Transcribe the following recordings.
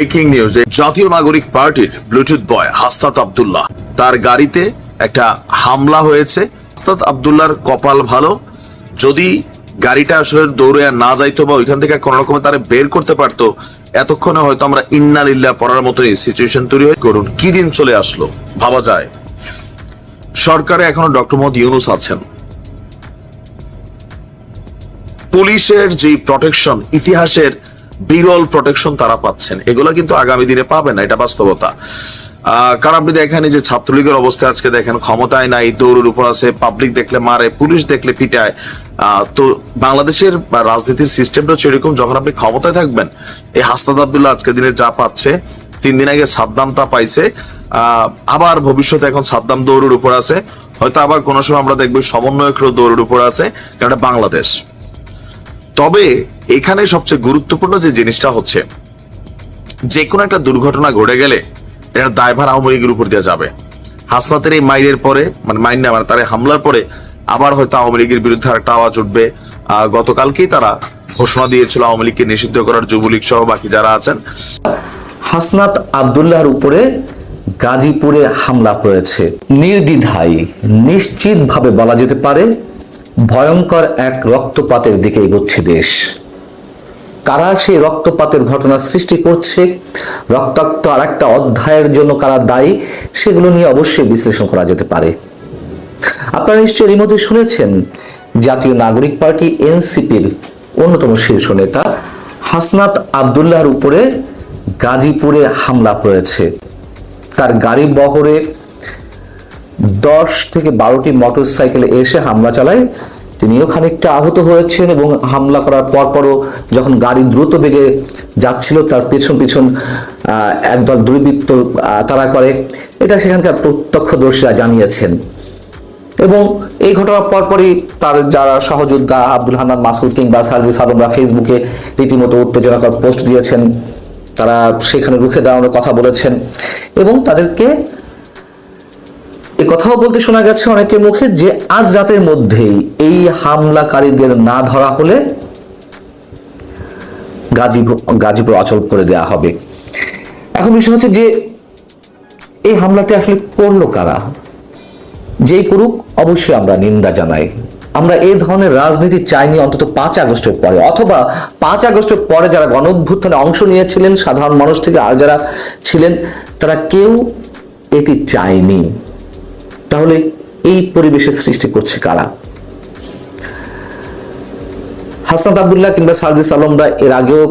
Breaking news জাতীয় নাগরিক পার্টির ব্লুটুথ বয় হাস্তাত আব্দুল্লাহ। তার গাড়িতে একটা হামলা হয়েছে। হাস্তাত আব্দুল্লাহর কপাল ভালো। যদি গাড়িটা আসলে দৌড়ে না যাইতো বা ওইখান থেকে কোন রকমে তারা বের করতে পারতো, এতক্ষণে হয়তো আমরা ইন্না লিল্লা পড়ার মতো সিচুয়েশন তৈরি হয়ে করুন কি দিন চলে আসলো? ভাবা যায়। সরকারে এখনও ডক্টর মোহাম্মদ ইউনুস আছেন। পুলিশের যে প্রটেকশন ইতিহাসের বিরল প্রোটেকশন তারা পাচ্ছেন। এগুলো কিন্তু আগামী দিনে পাবে না, এটা বাস্তবতা। কারণ আপনি দেখেন যে ছাত্রলীগের অবস্থা আজকে দেখেন, ক্ষমতায় নাই, দৌড়ের উপর আছে পাবলিক দেখলে মারে, পুলিশ দেখলে পিটায়। তো বাংলাদেশের রাজনীতির সিস্টেমটা এরকম, যখন আপনি ক্ষমতায় থাকবেন, এই হাসনাদ আবদুল্লাহ আজকের দিনে যা পাচ্ছে, তিন দিন আগে সাদ্দাম তা পাইছে। আবার ভবিষ্যতে এখন সাদ্দাম দৌড়ের উপর আছে। হয়তো আবার কোনো সময় আমরা দেখব সমন্বয়করাও দৌড়ের উপর আছে, কারণ বাংলাদেশ। তবে এখানে সবচেয়ে গুরুত্বপূর্ণ যে জিনিসটা হচ্ছে যে কোনো একটা দুর্ঘটনা ঘটে গেলে এটার দায়ভার আওয়ামী লীগের উপর দেওয়া যাবে। হাসনাতের এই মাইরের পরে মানে মাইন না মানে তার হামলার পরে আবার হয়তো আওয়ামী লীগের বিরুদ্ধে একটা আওয়াজ উঠবে। গতকালকেই তারা ঘোষণা দিয়েছিল আওয়ামী লীগকে নিষিদ্ধ করার যুবলীগ সহ বাকি যারা আছেন। হাসনাত আবদুল্লাহর উপরে গাজীপুরে হামলা হয়েছে। নির্দ্বিধায়, নিশ্চিতভাবে বলা যেতে পারে ভয়ঙ্কর এক রক্তপাতের দিকে এগোচ্ছে দেশ। কারা সেই রক্তপাতের ঘটনা সৃষ্টি করছে? রক্তাক্ত আর একটা অধ্যায়ের জন্য কারা দায়ী? সেগুলো নিয়ে অবশ্যই বিশ্লেষণ করা যেতে পারে। আপনারা নিশ্চয়ই এর মধ্যে শুনেছেন, জাতীয় নাগরিক পার্টি এনসিপির অন্যতম শীর্ষ নেতা হাসনাত আবদুল্লাহর উপরে গাজীপুরে হামলা হয়েছে। তার গাড়ি বহরে দশ থেকে বারোটি মোটর সাইকেলে এসে হামলা চালায়। তিনিও খানিকটা আহত হয়েছেন এবং হামলা করার পরপরও যখন গাড়ি দ্রুত বেগে যাচ্ছিল, তার পেছন পিছন একদল দুর্বৃত্ত তারা করে। এটা সেখানকার প্রত্যক্ষদর্শীরা জানিয়েছেন। এবং এই ঘটনার পরপরই তার যারা সহযোদ্ধা আব্দুল হান্নান মাসুদ কিংবা সার্জি আলমরা ফেসবুকে রীতিমতো উত্তেজনাকর পোস্ট দিয়েছেন। তারা সেখানে রুখে দাঁড়ানোর কথা বলেছেন এবং তাদেরকে এ কথাও বলতে শোনা গেছে অনেকের মুখে যে আজ রাতের মধ্যেই এই হামলাকারীদের না ধরা হলে গাজীপুর গাজীপুর অচল করে দেয়া হবে। এখন বিষয় হচ্ছে যে এই হামলাটি আসলে করল কারা? যেই করুক, অবশ্যই আমরা নিন্দা জানাই। আমরা এই ধরনের রাজনীতি চাইনি অন্তত পাঁচ আগস্টের পরে, অথবা পাঁচ আগস্টের পরে যারা গণ অভ্যুত্থানে অংশ নিয়েছিলেন, সাধারণ মানুষ থেকে আর যারা ছিলেন, তারা কেউ এটি চায়নি। তাহলে এই পরিবেশের সৃষ্টি করছে কারা? হাসনাত আবদুল্লাহ কিংবা সার্জিস আলমরা এর আগেও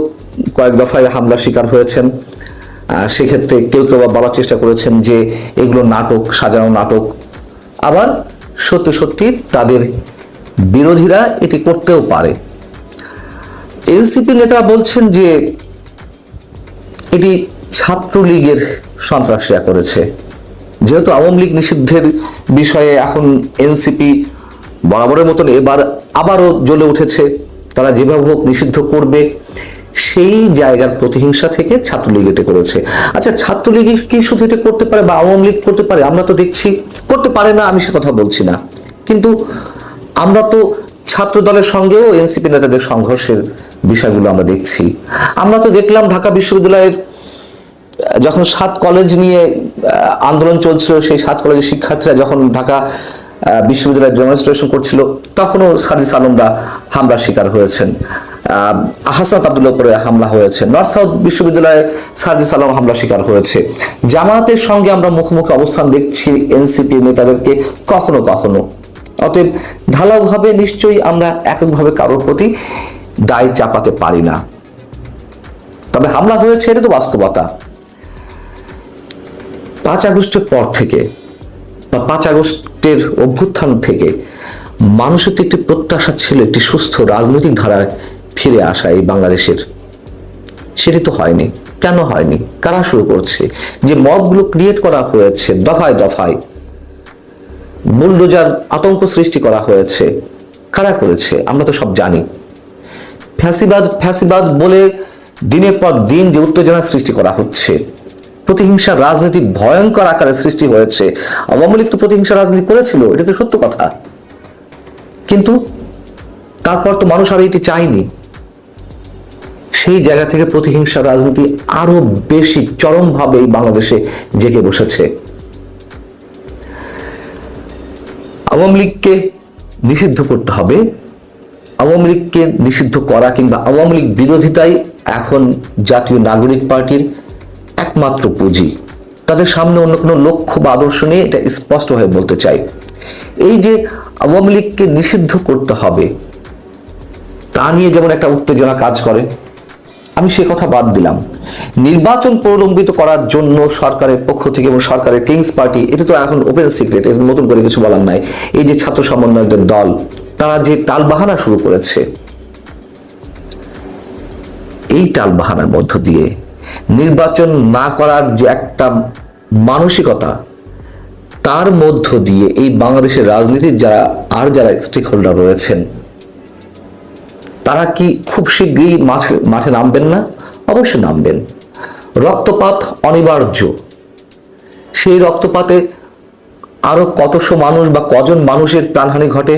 কয়েক দফায় হামলার শিকার হয়েছেন। সেক্ষেত্রে কেউ কেউ বলার চেষ্টা করেছেন যে এগুলো নাটক, সাজানো নাটক। আবার সত্যি সত্যি তাদের বিরোধীরা এটি করতেও পারে। এনসিপি নেতারা বলছেন যে এটি ছাত্রলীগের সন্ত্রাসীরা করেছে। যেহেতু আওয়ামী লীগ নিষিদ্ধের বিষয়ে এখন এনসিপি বরাবরের মতন এবার আবারও জ্বলে উঠেছে, তারা যেভাবে হোক নিষিদ্ধ করবে, সেই জায়গার প্রতিহিংসা থেকে ছাত্রলীগ এটা করেছে। আচ্ছা ছাত্রলীগ কি শুধু এটা করতে পারে বা আওয়ামী লীগ করতে পারে, আমরা তো দেখছি, করতে পারে না, আমি সে কথা বলছি না। কিন্তু আমরা তো ছাত্র দলের সঙ্গেও এনসিপি নেতাদের সংঘর্ষের বিষয়গুলো আমরা দেখছি। আমরা তো দেখলাম ঢাকা বিশ্ববিদ্যালয়ের যখন সাত কলেজ নিয়ে আন্দোলন চলছিল সেই সাত কলেজের শিক্ষার্থীরা যখন ঢাকা আহ, বিশ্ববিদ্যালয়ে ডেমনস্ট্রেশন করছিল তখনও সার্জিস আলমরা হামলার শিকার হয়েছেন। আহ, হাসনাত উপরে হামলা হয়েছে। নর্থ সাউথ বিশ্ববিদ্যালয়ে সার্জিস আলম হামলা শিকার হয়েছে। জামায়াতের সঙ্গে আমরা মুখোমুখি অবস্থান দেখছি এনসিপি নেতাদেরকে কখনো কখনো। অতএব ঢালাওভাবে নিশ্চয়ই আমরা এককভাবে কারোর প্রতি দায় চাপাতে পারি না। তবে হামলা হয়েছে এটা তো বাস্তবতা। পাঁচ আগস্টের পর থেকে বা পাঁচ আগস্টের অভ্যুত্থান থেকে মানুষের তো একটি প্রত্যাশা ছিল একটি সুস্থ রাজনৈতিক ধারায় ফিরে আসা এই বাংলাদেশের। সেটি তো হয়নি। কেন হয়নি? কারা শুরু করছে? যে মবগুলো ক্রিয়েট করা হয়েছে, দফায় দফায় বুলডোজার আতঙ্ক সৃষ্টি করা হয়েছে, কারা করেছে? আমরা তো সব জানি। ফ্যাসিবাদ ফ্যাসিবাদ বলে দিনের পর দিন যে উত্তেজনা সৃষ্টি করা হচ্ছে প্রতিহিংসার রাজনীতি ভয়ঙ্কর আকারে সৃষ্টি হয়েছে। আওয়ামী লীগ তো প্রতিহিংসা রাজনীতি করেছিল, এটা তো সত্য কথা। কিন্তু তারপর তো মানুষ আর এটি চায়নি। সেই জায়গা থেকে প্রতিহিংসা রাজনীতি আরও বেশি চরমভাবে বাংলাদেশে জেগে বসেছে। আওয়ামী লীগকে নিষিদ্ধ করতে হবে। আওয়ামী লীগকে নিষিদ্ধ করা কিংবা আওয়ামী লীগ বিরোধিতাই এখন জাতীয় নাগরিক পার্টির একমাত্র পুঁজি। তাদের সামনে অন্য কোনো লক্ষ্য বা আদর্শ নেই, এটা স্পষ্টভাবে বলতে চাই। এই যে আওয়ামী লীগকে নিষিদ্ধ করতে হবে, তা নিয়ে যেমন একটা উত্তেজনা কাজ করে, আমি সে কথা বাদ দিলাম। নির্বাচন প্রলম্বিত করার জন্য সরকারের পক্ষ থেকে এবং সরকারের কিংস পার্টি এটা তো এখন ওপেন সিক্রেট এর নতুন করে কিছু বলার নাই। এই যে ছাত্র সমন্বয়কদের দল, তারা যে টালবাহানা শুরু করেছে, এই টালবাহানার মধ্য দিয়ে নির্বাচন না করার যে একটা মানসিকতা, তার মধ্য দিয়ে এই বাংলাদেশের রাজনীতির যারা, আর যারা স্টেক হোল্ডার রয়েছেন, তারা কি খুব শীঘ্রই মাঠে মাঠে নামবেন না? অবশ্যই নামবেন। রক্তপাত অনিবার্য। সেই রক্তপাতে আরও কতশো মানুষ বা কজন মানুষের প্রাণহানি ঘটে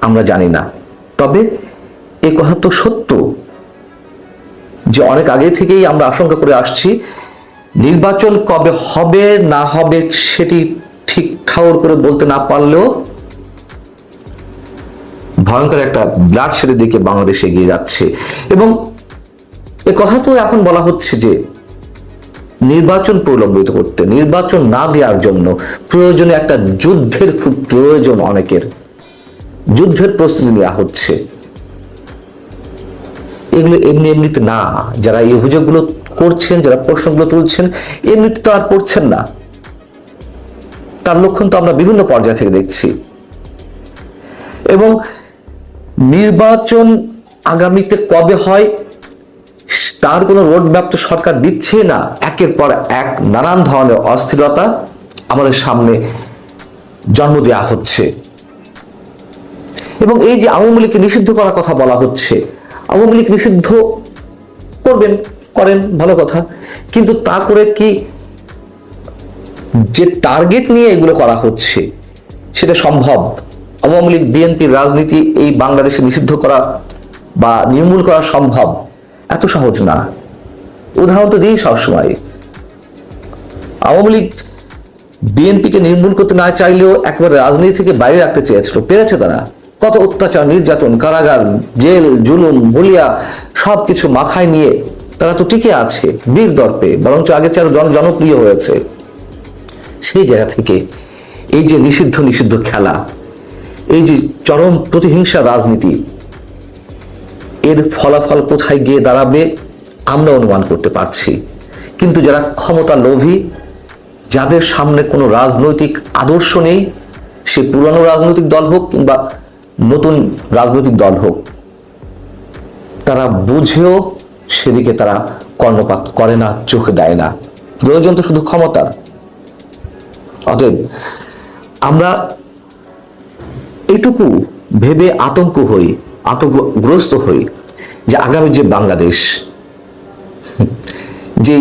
আমরা জানি না। তবে এ কথা তো সত্য। যে অনেক আগে থেকেই আমরা আশঙ্কা করে আসছি, নির্বাচন কবে হবে, না হবে সেটি ঠিক ঠাউর করে বলতে না পারলেও ভয়ঙ্কর একটা ব্লাড শেডের দিকে বাংলাদেশ এগিয়ে যাচ্ছে। এবং এ কথা তো এখন বলা হচ্ছে যে নির্বাচন প্রলম্বিত করতে, নির্বাচন না দেওয়ার জন্য প্রয়োজনে একটা যুদ্ধের খুব প্রয়োজন অনেকের। যুদ্ধের প্রস্তুতি নেওয়া হচ্ছে। এগুলো এমনি এমনিতে না। যারা এই অভিযোগগুলো করছেন, যারা প্রশ্নগুলো তুলছেন, এমনিতে তো আর করছেন না। তার লক্ষণ তো আমরা বিভিন্ন পর্যায় থেকে দেখছি। এবং নির্বাচন আগামীতে কবে হয়, তার কোনো রোড ম্যাপ তো সরকার দিচ্ছে না। একের পর এক নানান ধরনের অস্থিরতা আমাদের সামনে জন্ম দেওয়া হচ্ছে। এবং এই যে আওয়ামী লীগকে নিষিদ্ধ করার কথা বলা হচ্ছে আওয়ামী লীগ নিষিদ্ধ করবেন, করেন, ভালো কথা। কিন্তু তা করে কি যে টার্গেট নিয়ে এগুলো করা হচ্ছে, সেটা সম্ভব? আওয়ামী লীগ, বিএনপির রাজনীতি এই বাংলাদেশে নিষিদ্ধ করা বা নির্মূল করা সম্ভব? এত সহজ না। উদাহরণ তো দিই সবসময়। আওয়ামী লীগ বিএনপিকে নির্মূল করতে না চাইলেও একেবারে রাজনীতি থেকে বাইরে রাখতে চেয়েছিল। পেরেছে তারা। কত অত্যাচার, নির্যাতন, কারাগার, জেল, জুলুম বলিয়া সবকিছু মাথায় নিয়ে তারা তো টিকে আছে, বীর দর্পে, বরঞ্চ আগে চেয়ে জন জনপ্রিয় হয়েছে। সেই জায়গা থেকে এই যে নিষিদ্ধ নিষিদ্ধ খেলা, এই যে চরম প্রতিহিংসা রাজনীতি, এর ফলাফল কোথায় গিয়ে দাঁড়াবে, আমরা অনুমান করতে পারছি। কিন্তু যারা ক্ষমতা লোভী, যাদের সামনে কোনো রাজনৈতিক আদর্শ নেই, সে পুরানো রাজনৈতিক দল হোক কিংবা নতুন রাজনৈতিক দল হোক, তারা বুঝেও সেদিকে তারা কর্ণপাত করে না, চোখে দেয় না। প্রয়োজন তো শুধু ক্ষমতার। অতএব আমরা এটুকু ভেবে আতঙ্ক হই, আতঙ্কগ্রস্ত হই যে আগামী যে বাংলাদেশ যে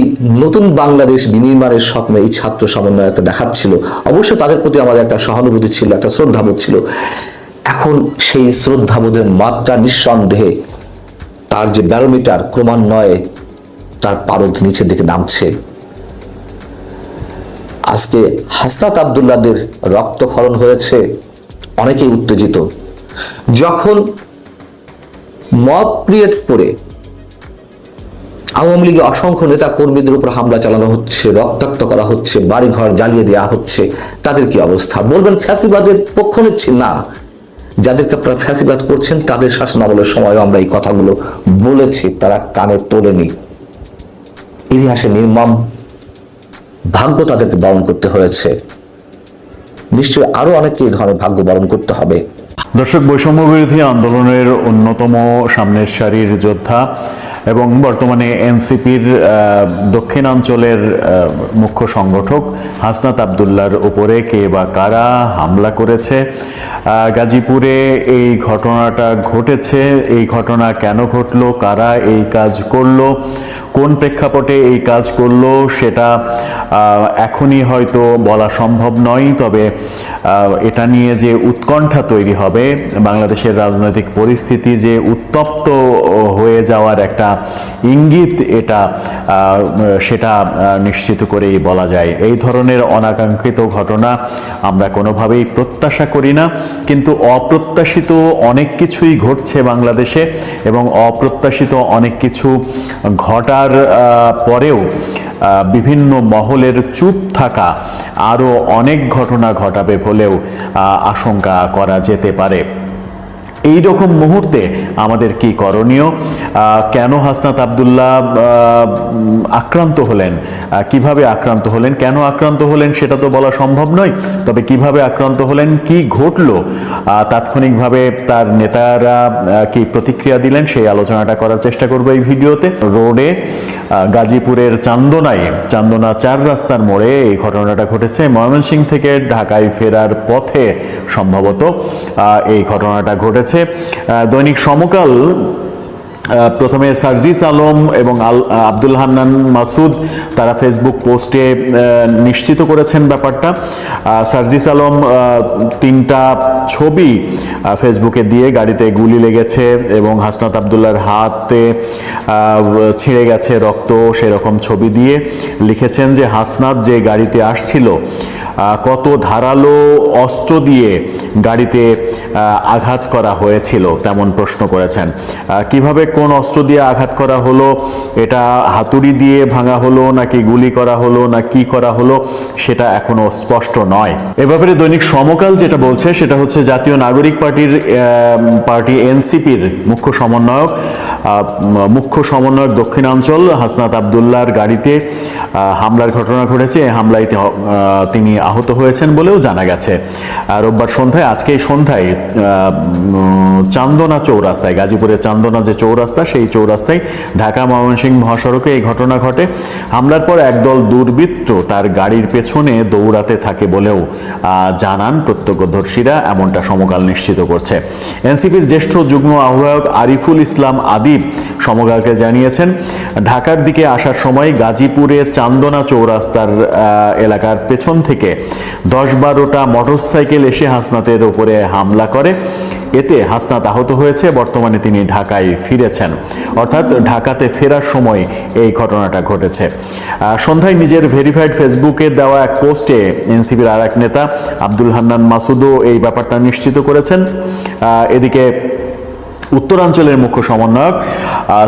নতুন বাংলাদেশ বিনির্মাণের স্বপ্নে এই ছাত্র সমন্বয় একটা দেখাচ্ছিল, অবশ্য তাদের প্রতি আমাদের একটা সহানুভূতি ছিল, একটা শ্রদ্ধাবোধ ছিল। এখন সেই শ্রদ্ধাবোধের মাত্রা নিঃসন্দেহে তার যে ব্যারোমিটার ক্রমান্বয়ে তার পারদ নিচের দিকে নামছে। আজকে হাসনাত আবদুল্লাদের রক্তক্ষরণ হয়েছে অনেকেই উত্তেজিত। যখন মব ক্রিয়েট করে আওয়ামী লীগের অসংখ্য নেতা কর্মীদের উপর হামলা চালানো হচ্ছে, রক্তাক্ত করা হচ্ছে, বাড়িঘর জ্বালিয়ে দেওয়া হচ্ছে, তাদের কি অবস্থা? বলবেন ফ্যাসিবাদের পক্ষ নিচ্ছি? না। যাদেরকে আপনারা ফ্যাসিবাদ করছেন, তাদের শাসন আমলের সময় আমরা এই কথাগুলো বলেছি, তারা কানে তোলেনি। ইতিহাসে নির্মম ভাগ্য তাদেরকে বরণ করতে হয়েছে। নিশ্চয়ই আরও অনেক এই ধরনের ভাগ্য বরণ করতে হবে। দর্শক বৈষম্য বিরোধী আন্দোলনের অন্যতম সামনের সারির যোদ্ধা এবং বর্তমানে এনসিপির দক্ষিণাঞ্চলের মুখ্য সংগঠক হাসনাত আবদুল্লার উপরে কে বা কারা হামলা করেছে গাজীপুরে এই ঘটনাটা ঘটেছে, এই ঘটনা কেন ঘটলো, কারা এই কাজ করল, কোন প্রেক্ষাপটে এই কাজ করল সেটা এখনই হয়তো বলা সম্ভব নয়, তবে এটা নিয়ে যে উৎকণ্ঠা তৈরি হবে, বাংলাদেশের রাজনৈতিক পরিস্থিতি যে উত্তপ্ত হয়ে যাওয়ার একটা ইঙ্গিত এটা সেটা নিশ্চিত করেই বলা যায়। এই ধরনের অনাকাঙ্ক্ষিত ঘটনা আমরা কোনোভাবেই প্রত্যাশা করি না, কিন্তু অপ্রত্যাশিত অনেক কিছুই ঘটছে বাংলাদেশে এবং অপ্রত্যাশিত অনেক কিছু ঘটার পরেও বিভিন্ন মহলের চুপ থাকা আরও অনেক ঘটনা ঘটাবে আহ, আশঙ্কা করা যেতে পারে। এই রকম মুহূর্তে আমাদের কি করণীয়? কেন হাসনাত আবদুল্লাহ আক্রান্ত হলেন? কীভাবে আক্রান্ত হলেন? কেন আক্রান্ত হলেন সেটা তো বলা সম্ভব নয়। তবে কীভাবে আক্রান্ত হলেন? কি ঘটলো? তাৎক্ষণিকভাবে তার নেতারা কি প্রতিক্রিয়া দিলেন? সেই আলোচনাটা করার চেষ্টা করব এই ভিডিওতে। রোডে গাজীপুরের চান্দনায়, চান্দনা চার রাস্তার মোড়ে এই ঘটনাটা ঘটেছে। ময়মনসিংহ থেকে ঢাকায় ফেরার পথে সম্ভবত এই ঘটনাটা ঘটেছে। আহ, দৈনিক সমকাল প্রথমে সার্জিস আলম এবং আল- আব্দুল হান্নান মাসুদ তারা ফেসবুক পোস্টে নিশ্চিত করেছেন ব্যাপারটা। সার্জিস আলম তিনটা ছবি ফেসবুকে দিয়ে গাড়িতে গুলি লেগেছে এবং হাসনাত আবদুল্লার হাতে ছিঁড়ে গেছে রক্ত সেরকম ছবি দিয়ে লিখেছেন যে হাসনাত যে গাড়িতে আসছিল কত ধারালো অস্ত্র দিয়ে গাড়িতে আঘাত করা হয়েছিল তেমন প্রশ্ন করেছেন। কীভাবে কোন অস্ত্র দিয়ে আঘাত করা হলো, এটা হাতুড়ি দিয়ে ভাঙা হলো, নাকি গুলি করা হলো, না কি করা হলো, সেটা এখনও স্পষ্ট নয়। এ ব্যাপারে দৈনিক সমকাল যেটা বলছে, সেটা হচ্ছে জাতীয় নাগরিক পার্টির পার্টি এনসিপির মুখ্য সমন্বয়ক মুখ্য সমন্বয়ক দক্ষিণাঞ্চল হাসনাত আবদুল্লাহর গাড়িতে হামলার ঘটনা ঘটেছে। হামলায় তিনি আহত হয়েছেন বলেও জানা গেছে। রোববার সন্ধ্যায় আজকে সন্ধ্যায় চান্দনা চৌরাস্তায়, গাজীপুরের চান্দনা যে চৌরাস্তা, সেই চৌরাস্তায় ঢাকা ময়মনসিংহ মহাসড়কে এই ঘটনা ঘটে। হামলার পর একদল দুর্বৃত্ত তার গাড়ির পেছনে দৌড়াতে থাকে বলেও জানান প্রত্যক্ষদর্শীরা, এমনটা সমকাল নিশ্চিত করছে। এনসিপির জ্যেষ্ঠ যুগ্ম আহ্বায়ক আরিফুল ইসলাম আদিব সমকালকে জানিয়েছেন, ঢাকার দিকে আসার সময় গাজীপুরে চান্দনা চৌরাস্তার এলাকার পেছন থেকে দশ বারোটা মোটরসাইকেল এসে হাসনাতের উপরে হামলা করে। এতে হাসনাত আহত হয়েছে। বর্তমানে তিনি ঢাকায় ফিরেছেন। অর্থাৎ ঢাকাতে ফেরার সময় এই ঘটনাটা ঘটেছে। সন্ধ্যায় নিজের ভেরিফাইড ফেসবুকে দেওয়া এক পোস্টে এনসিপির আর এক নেতা আব্দুল হান্নান মাসুদও এই ব্যাপারটা নিশ্চিত করেছেন। এদিকে উত্তরাঞ্চলের মুখ্য সমন্বয়ক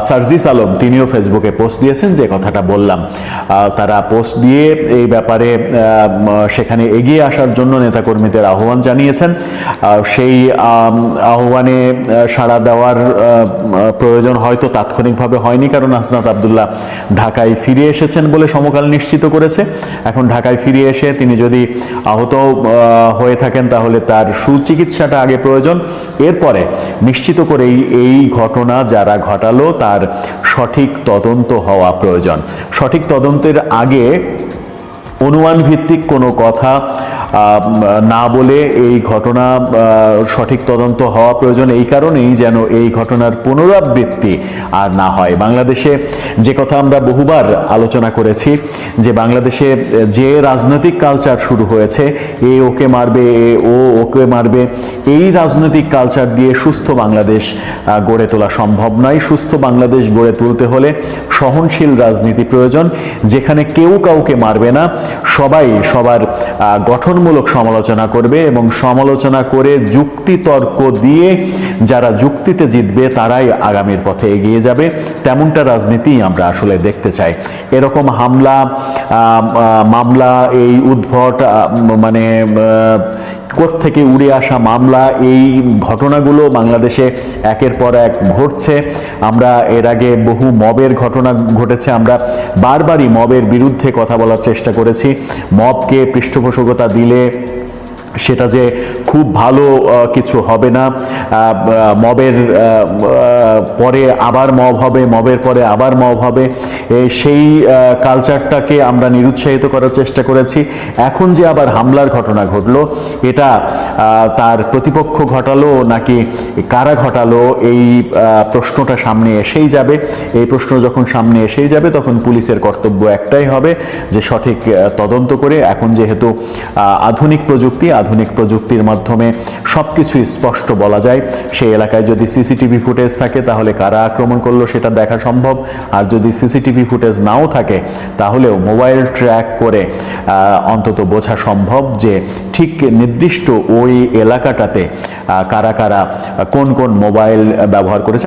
সার্জিস আলম, তিনিও ফেসবুকে পোস্ট দিয়েছেন যে কথাটা বললাম। তারা পোস্ট দিয়ে এই ব্যাপারে সেখানে এগিয়ে আসার জন্য নেতাকর্মীদের আহ্বান জানিয়েছেন। সেই আহ্বানে সাড়া দেওয়ার প্রয়োজন হয়তো তাৎক্ষণিকভাবে হয়নি, কারণ আসনাত আবদুল্লাহ ঢাকায় ফিরে এসেছেন বলে সমকাল নিশ্চিত করেছে। এখন ঢাকায় ফিরে এসে তিনি যদি আহত হয়ে থাকেন, তাহলে তার সুচিকিৎসাটা আগে প্রয়োজন। এরপরে নিশ্চিত এই ঘটনা যারা ঘটালো তার সঠিক তদন্ত হওয়া প্রয়োজন। সঠিক তদন্তের আগে অনুমান ভিত্তিক কোনো কথা না বলে এই ঘটনা সঠিক তদন্ত হওয়া প্রয়োজন এই কারণেই যেন এই ঘটনার পুনরাবৃত্তি আর না হয়। বাংলাদেশে যে কথা আমরা বহুবার আলোচনা করেছি যে বাংলাদেশে যে রাজনৈতিক কালচার শুরু হয়েছে এ ওকে মারবে এ ও ওকে মারবে এই রাজনৈতিক কালচার দিয়ে সুস্থ বাংলাদেশ গড়ে তোলা সম্ভব নয়। সুস্থ বাংলাদেশ গড়ে তুলতে হলে সহনশীল রাজনীতি প্রয়োজন যেখানে কেউ কাউকে মারবে না। সবাই সবার আহ, গঠনমূলক সমালোচনা করবে এবং সমালোচনা করে যুক্তিতর্ক দিয়ে যারা যুক্তিতে জিতবে তারাই আগামীর পথে এগিয়ে যাবে। তেমনটা রাজনীতি আমরা আসলে দেখতে চাই। এরকম হামলা মামলা, এই উদ্ভট মানে থেকে উড়ে আসা মামলা, এই ঘটনাগুলো বাংলাদেশে একের পর এক ঘটছে। আমরা এর আগে বহু মবের ঘটনা ঘটেছে, আমরা বারবারই মবের বিরুদ্ধে কথা বলার চেষ্টা করেছি। মবকে পৃষ্ঠপোষকতা দিলে সেটা যে খুব ভালো কিছু হবে না। মবের পরে আবার মব হবে, মবের পরে আবার মব হবে। সেই কালচারটাকে আমরা নিরুৎসাহিত করার চেষ্টা করেছি। এখন যে আবার হামলার ঘটনা ঘটলো, এটা তার প্রতিপক্ষ ঘটালো নাকি কারা ঘটালো, এই প্রশ্নটা সামনে এসেই যাবে। এই প্রশ্ন যখন সামনে এসেই যাবে, তখন পুলিশের কর্তব্য একটাই হবে যে সঠিক তদন্ত করে এখন যেহেতু আধুনিক প্রযুক্তি আধুনিক প্রযুক্তির মাধ্যমে সব কিছু স্পষ্ট বলা যায়। সেই এলাকায় যদি সিসিটিভি ফুটেজ থাকে, তাহলে কারা আক্রমণ করল সেটা দেখা সম্ভব। আর যদি সিসিটিভি ফুটেজ নাও থাকে, তাহলেও মোবাইল ট্র্যাক করে অন্তত বোঝা সম্ভব যে ঠিক নির্দিষ্ট ওই এলাকাটাতে কারা কারা, কোন কোন মোবাইল ব্যবহার করেছে।